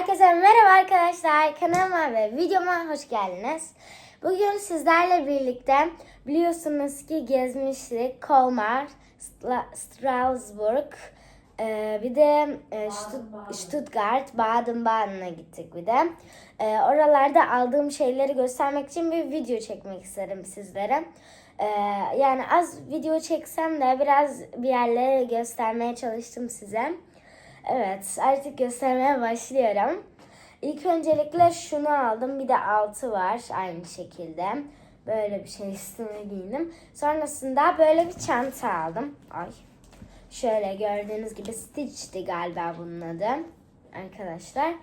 Herkese merhaba arkadaşlar. Kanalıma ve videoma hoş geldiniz. Bugün sizlerle birlikte biliyorsunuz ki gezmiştik. Kolmar, Stra- Strasbourg, e, bir de e, Stutt- Stuttgart, Baden-Baden'a gittik bir de. E, oralarda aldığım şeyleri göstermek için bir video çekmek isterim sizlere. Yani az video çeksem de biraz bir yerleri göstermeye çalıştım size. Evet artık göstermeye başlıyorum. İlk öncelikle şunu aldım. Bir de altı var aynı şekilde. Böyle bir şey üstüne giydim. Sonrasında böyle bir çanta aldım. Ay. Şöyle gördüğünüz gibi Stitch'ti galiba bunun adı. Arkadaşlar.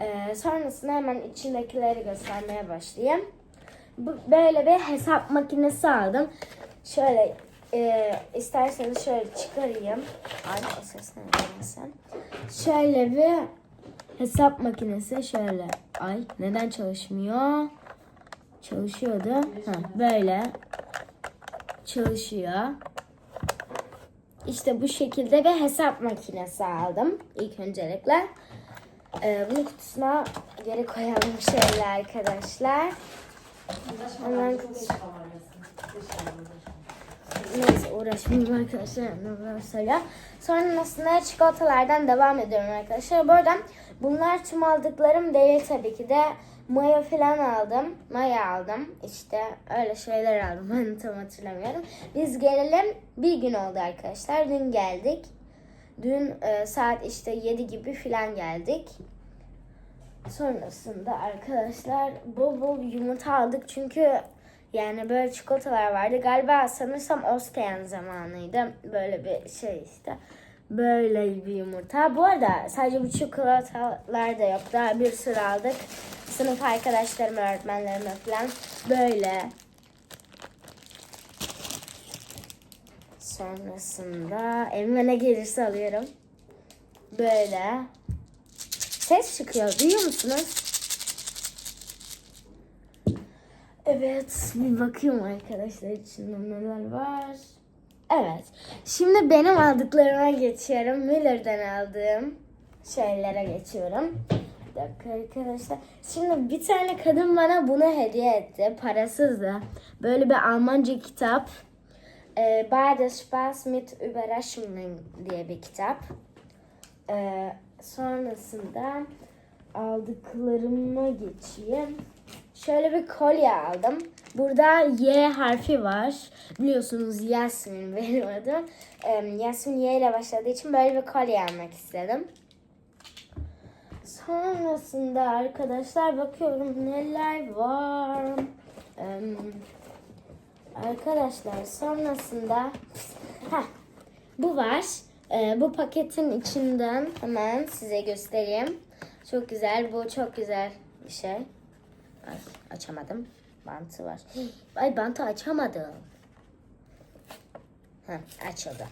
Ee, sonrasında hemen içindekileri göstermeye başlayayım. Bu, böyle bir hesap makinesi aldım. Şöyle e, isterseniz şöyle çıkarayım. Ay o ses ne. Şöyle bir hesap makinesi şöyle. Ay neden çalışmıyor? Çalışıyordu. Ha, böyle çalışıyor. İşte bu şekilde bir hesap makinesi aldım ilk öncelikle. Ee, bunu kutusuna geri koyalım şöyle arkadaşlar. Hemen Neyse uğraşmayayım arkadaşlar. Mesela. Sonrasında çikolatalardan devam ediyorum arkadaşlar. Bu arada bunlar tüm aldıklarım değil tabii ki de. Maya falan aldım. Maya aldım. İşte öyle şeyler aldım. Ben tam hatırlamıyorum. Biz gelelim bir gün oldu arkadaşlar. Dün geldik. Dün e, saat işte 7 gibi falan geldik. Sonrasında arkadaşlar bol bol yumurta aldık çünkü yani böyle çikolatalar vardı. Galiba sanırsam Osteyen zamanıydı. Böyle bir şey işte. Böyle bir yumurta. Bu arada sadece bu çikolatalar da yok. Daha bir sürü aldık. Sınıf arkadaşlarım, öğretmenlerime falan. Böyle. Sonrasında elime ne gelirse alıyorum. Böyle. Ses çıkıyor. Duyuyor musunuz? Evet, bir bakayım arkadaşlar içinde neler var. Evet, şimdi benim aldıklarıma geçiyorum. Müller'den aldığım şeylere geçiyorum. Bir dakika arkadaşlar. Şimdi bir tane kadın bana bunu hediye etti. Parasızdı. Böyle bir Almanca kitap. Ee, Beide Spaß mit Überraschungen diye bir kitap. Ee, sonrasında aldıklarıma geçeyim. Şöyle bir kolye aldım. Burada Y harfi var. Biliyorsunuz Yasmin benim adım. Yasmin Y ile başladığı için böyle bir kolye almak istedim. Sonrasında arkadaşlar bakıyorum neler var. Arkadaşlar sonrasında heh, bu var. Ee, bu paketin içinden hemen size göstereyim. Çok güzel. Bu çok güzel bir şey. Ay, açamadım. Bantı var. Ay bantı açamadım. Heh, açıldı.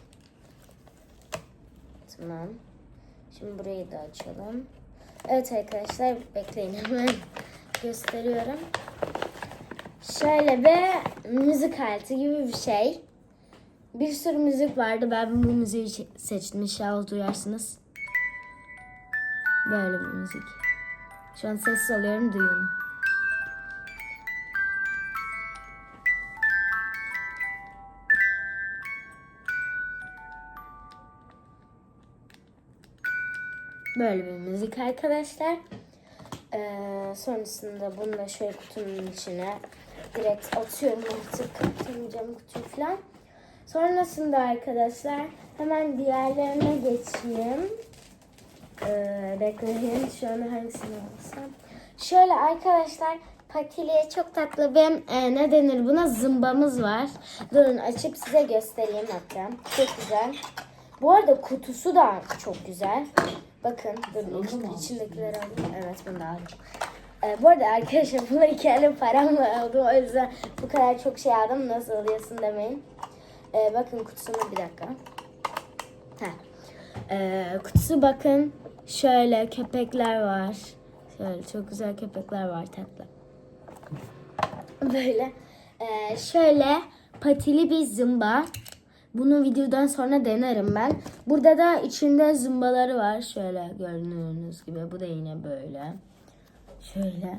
Tamam. Şimdi burayı da açalım. Evet arkadaşlar bekleyin hemen gösteriyorum. Şöyle bir müzik aleti gibi bir şey. Bir sürü müzik vardı. Ben bu müziği seçtim. İnşallah duyarsınız. Böyle bir müzik. Şu an ses alıyorum duyun. Böyle bir müzik arkadaşlar. Ee, sonrasında bunu da şöyle kutunun içine direkt atıyorum artık. Atamayacağım kutuyu falan. Sonrasında arkadaşlar hemen diğerlerine geçeyim. Ee, bekleyin. Şu an hangisini alsam. Şöyle arkadaşlar patiliye çok tatlı bir e, ne denir buna zımbamız var. Durun açıp size göstereyim hatta. Çok güzel. Bu arada kutusu da çok güzel. Bakın durun iç- içindekileri alayım. Evet bunu da aldım. Ee, bu arada arkadaşlar buna iki elim paramla aldım. O yüzden bu kadar çok şey aldım. Nasıl alıyorsun demeyin. Ee, bakın kutusuna bir dakika. Heh. Ee, kutusu bakın şöyle köpekler var. Şöyle çok güzel köpekler var tatlı. Böyle ee, şöyle patili bir zımba. Bunu videodan sonra denerim ben. Burada da içinde zımbaları var. Şöyle gördüğünüz gibi. Bu da yine böyle. Şöyle.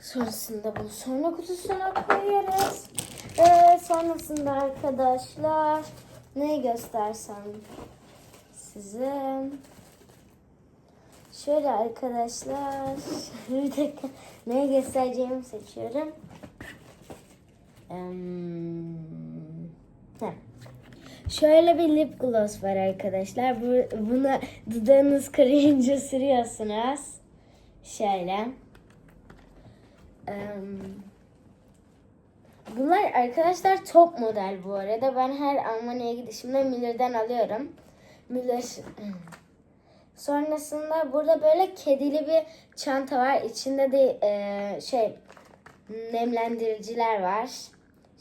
Sonrasında bunu sonra kutusuna koyarız. Ve sonrasında arkadaşlar ne göstersem size. Şöyle arkadaşlar bir dakika ne göstereceğimi seçiyorum. Em, heh. Şöyle bir lip gloss var arkadaşlar. Bu, bunu dudağınız karayınca sürüyorsunuz. Şöyle. Em, bunlar arkadaşlar top model bu arada. Ben her Almanya'ya gidişimde Müller'den alıyorum. Müller Sonrasında burada böyle kedili bir çanta var. İçinde de e, şey nemlendiriciler var.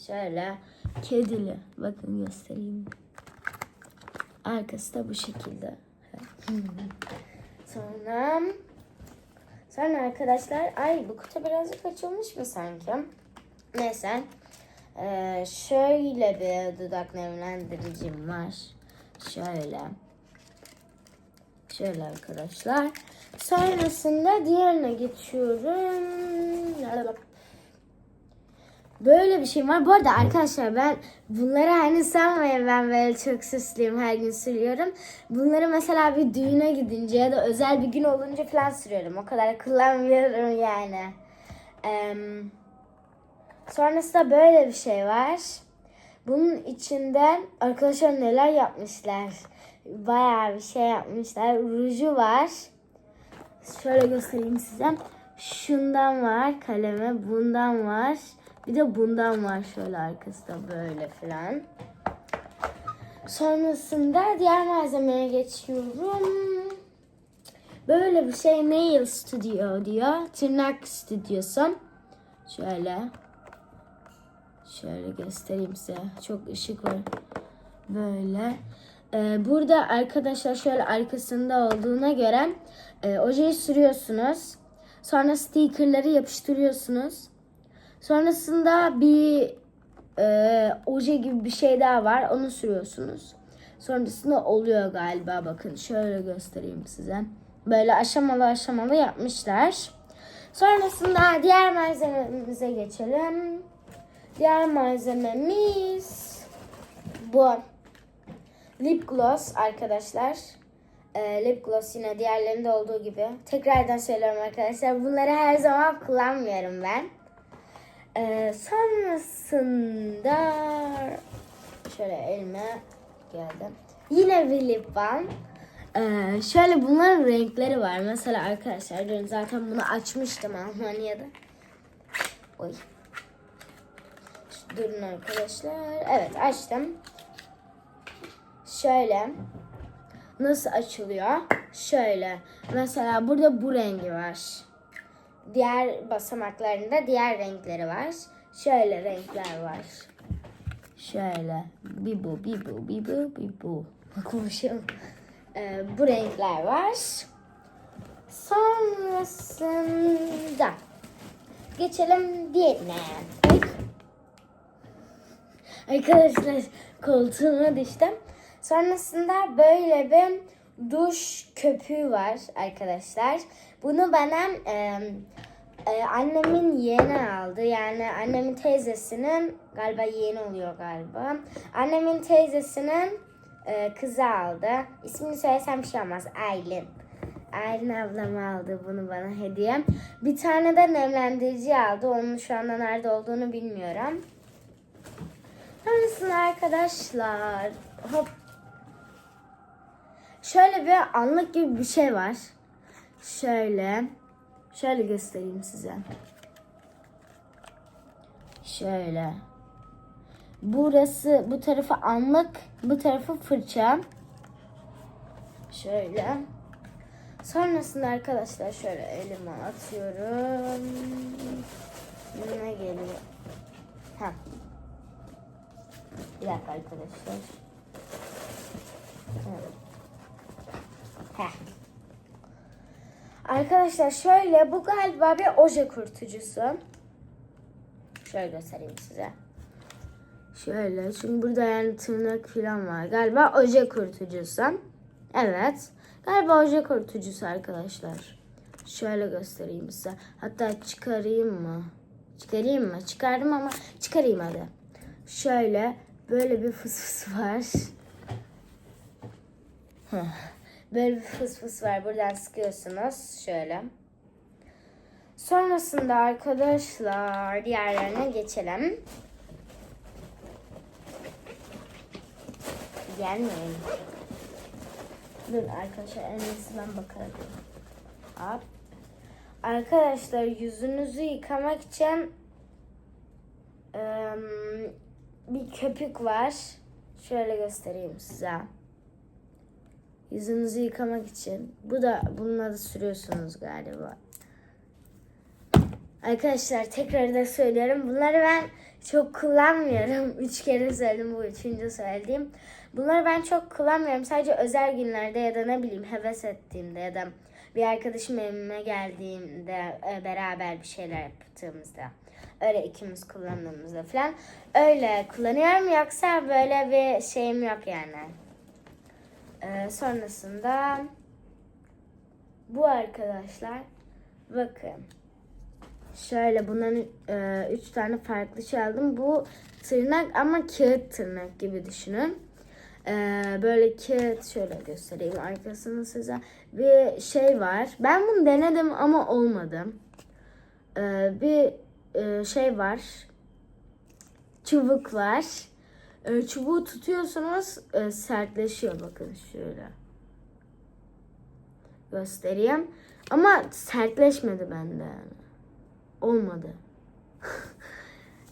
Şöyle kedili. Bakın göstereyim. Arkası da bu şekilde. Sonra sonra arkadaşlar ay bu kutu birazcık açılmış mı sanki? Neyse. Ee, şöyle bir dudak nemlendiricim var. Şöyle. Şöyle arkadaşlar. Sonrasında diğerine geçiyorum. Böyle bir şey var. Bu arada arkadaşlar ben bunları hani sanmayın ben böyle çok süslüyüm her gün sürüyorum. Bunları mesela bir düğüne gidince ya da özel bir gün olunca falan sürüyorum. O kadar kullanmıyorum yani. Ee, sonrasında böyle bir şey var. Bunun içinde arkadaşlar neler yapmışlar. Bayağı bir şey yapmışlar. Ruju var. Şöyle göstereyim size. Şundan var kaleme. Bundan var. Bir de bundan var şöyle arkası da böyle falan. Sonrasında diğer malzemeye geçiyorum. Böyle bir şey Nail Studio diyor. Tırnak stüdyosu. Şöyle. Şöyle göstereyim size. Çok ışık var. Böyle. Ee, burada arkadaşlar şöyle arkasında olduğuna göre e, ojeyi sürüyorsunuz. Sonra stickerları yapıştırıyorsunuz. Sonrasında bir e, oje gibi bir şey daha var. Onu sürüyorsunuz. Sonrasında oluyor galiba. Bakın şöyle göstereyim size. Böyle aşamalı aşamalı yapmışlar. Sonrasında diğer malzememize geçelim. Diğer malzememiz bu. Lip gloss arkadaşlar. Ee, lip gloss yine diğerlerinde olduğu gibi. Tekrardan söylüyorum arkadaşlar. Bunları her zaman kullanmıyorum ben. Ee, sonrasında şöyle elime geldim. Yine bir lip balm. Ee, şöyle bunların renkleri var. Mesela arkadaşlar dün zaten bunu açmıştım Almanya'da. Oy. Durun arkadaşlar. Evet açtım. Şöyle. Nasıl açılıyor? Şöyle. Mesela burada bu rengi var. Diğer basamaklarında diğer renkleri var. Şöyle renkler var. Şöyle. Bir bu, bir bu, bir bu, bir bu. Konuşalım. Ee, bu renkler var. Sonrasında geçelim diğerine. Arkadaşlar koltuğuma düştüm. Sonrasında böyle bir duş köpüğü var arkadaşlar. Bunu bana e, e, annemin yeğeni aldı. Yani annemin teyzesinin galiba yeğeni oluyor galiba. Annemin teyzesinin e, kızı aldı. İsmini söylesem bir şey olmaz. Aylin. Aylin ablam aldı bunu bana hediye. Bir tane de nemlendirici aldı. Onun şu anda nerede olduğunu bilmiyorum. Sonrasında arkadaşlar hop şöyle bir anlık gibi bir şey var. Şöyle şöyle göstereyim size. Şöyle. Burası bu tarafı anlık, bu tarafı fırça. Şöyle. Sonrasında arkadaşlar şöyle elime atıyorum. Ne geliyor? Ha. Bir dakika arkadaşlar. Evet. Heh. Arkadaşlar şöyle bu galiba bir oje kurtucusu. Şöyle göstereyim size. Şöyle çünkü burada yani tırnak falan var. Galiba oje kurutucusu. Evet. Galiba oje kurutucusu arkadaşlar. Şöyle göstereyim size. Hatta çıkarayım mı? Çıkarayım mı? Çıkardım ama çıkarayım hadi. Şöyle böyle bir fıs fıs var. Heh. Böyle bir fıs fıs var. Buradan sıkıyorsunuz. Şöyle. Sonrasında arkadaşlar diğerlerine geçelim. Gelmeyin. Dur arkadaşlar en iyisi ben bakarım. Hop. Arkadaşlar yüzünüzü yıkamak için bir köpük var. Şöyle göstereyim size. Yüzünüzü yıkamak için. Bu da bununla da sürüyorsunuz galiba. Arkadaşlar tekrar da söylüyorum. Bunları ben çok kullanmıyorum. Üç kere söyledim bu üçüncü söylediğim. Bunları ben çok kullanmıyorum. Sadece özel günlerde ya da ne bileyim heves ettiğimde ya da bir arkadaşım evime geldiğimde e, beraber bir şeyler yaptığımızda. Öyle ikimiz kullandığımızda falan. Öyle kullanıyorum. Yoksa böyle bir şeyim yok yani. Ee, sonrasında bu arkadaşlar bakın şöyle bunların e, üç tane farklı şey aldım. Bu tırnak ama kağıt tırnak gibi düşünün. Ee, böyle kağıt şöyle göstereyim arkasını size. Bir şey var. Ben bunu denedim ama olmadı. Ee, bir e, şey var. Çubuk var. Ee, çubuğu tutuyorsunuz e, sertleşiyor bakın şöyle. Göstereyim. Ama sertleşmedi bende. Olmadı.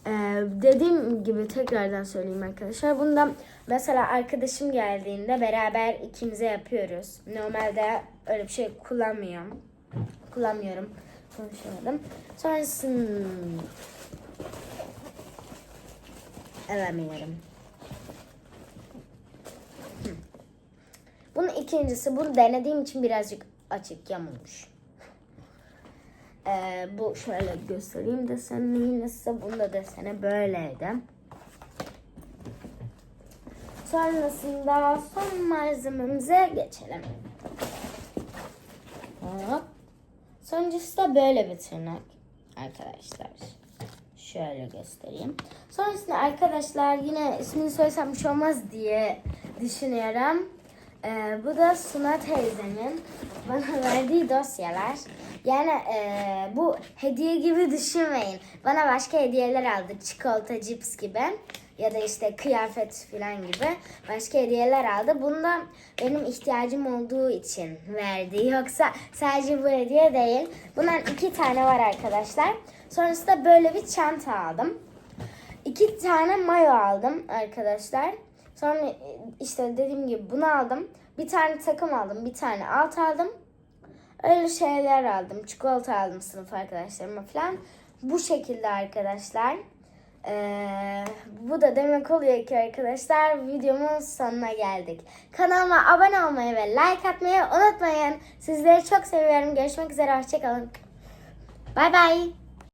Ee, dediğim gibi tekrardan söyleyeyim arkadaşlar. Bundan mesela arkadaşım geldiğinde beraber ikimize yapıyoruz. Normalde öyle bir şey kullanmıyorum. Kullanmıyorum. Konuşamadım. Sonrasında Alamıyorum. Bunun ikincisi bunu denediğim için birazcık açık yamulmuş. Ee, bu şöyle göstereyim deseni yine size. Bunda da deseni böyleydi. Sonrasında son malzememize geçelim. Hop. Sonuncusu da böyle bir arkadaşlar. Şöyle göstereyim. Sonrasında arkadaşlar yine ismini söylesem bir şey olmaz diye düşünüyorum. Ee, bu da Suna teyzemin bana verdiği dosyalar. Yani e, bu hediye gibi düşünmeyin. Bana başka hediyeler aldı. Çikolata, cips gibi. Ya da işte kıyafet falan gibi. Başka hediyeler aldı. Bunda benim ihtiyacım olduğu için verdi. Yoksa sadece bu hediye değil. Bundan iki tane var arkadaşlar. Sonrasında böyle bir çanta aldım. İki tane mayo aldım arkadaşlar. Sonra işte dediğim gibi bunu aldım. Bir tane takım aldım. Bir tane alt aldım. Öyle şeyler aldım. Çikolata aldım sınıf arkadaşlarıma falan. Bu şekilde arkadaşlar. Ee, bu da demek oluyor ki arkadaşlar videomun sonuna geldik. Kanalıma abone olmayı ve like atmayı unutmayın. Sizleri çok seviyorum. Görüşmek üzere. Hoşçakalın. Bay bay.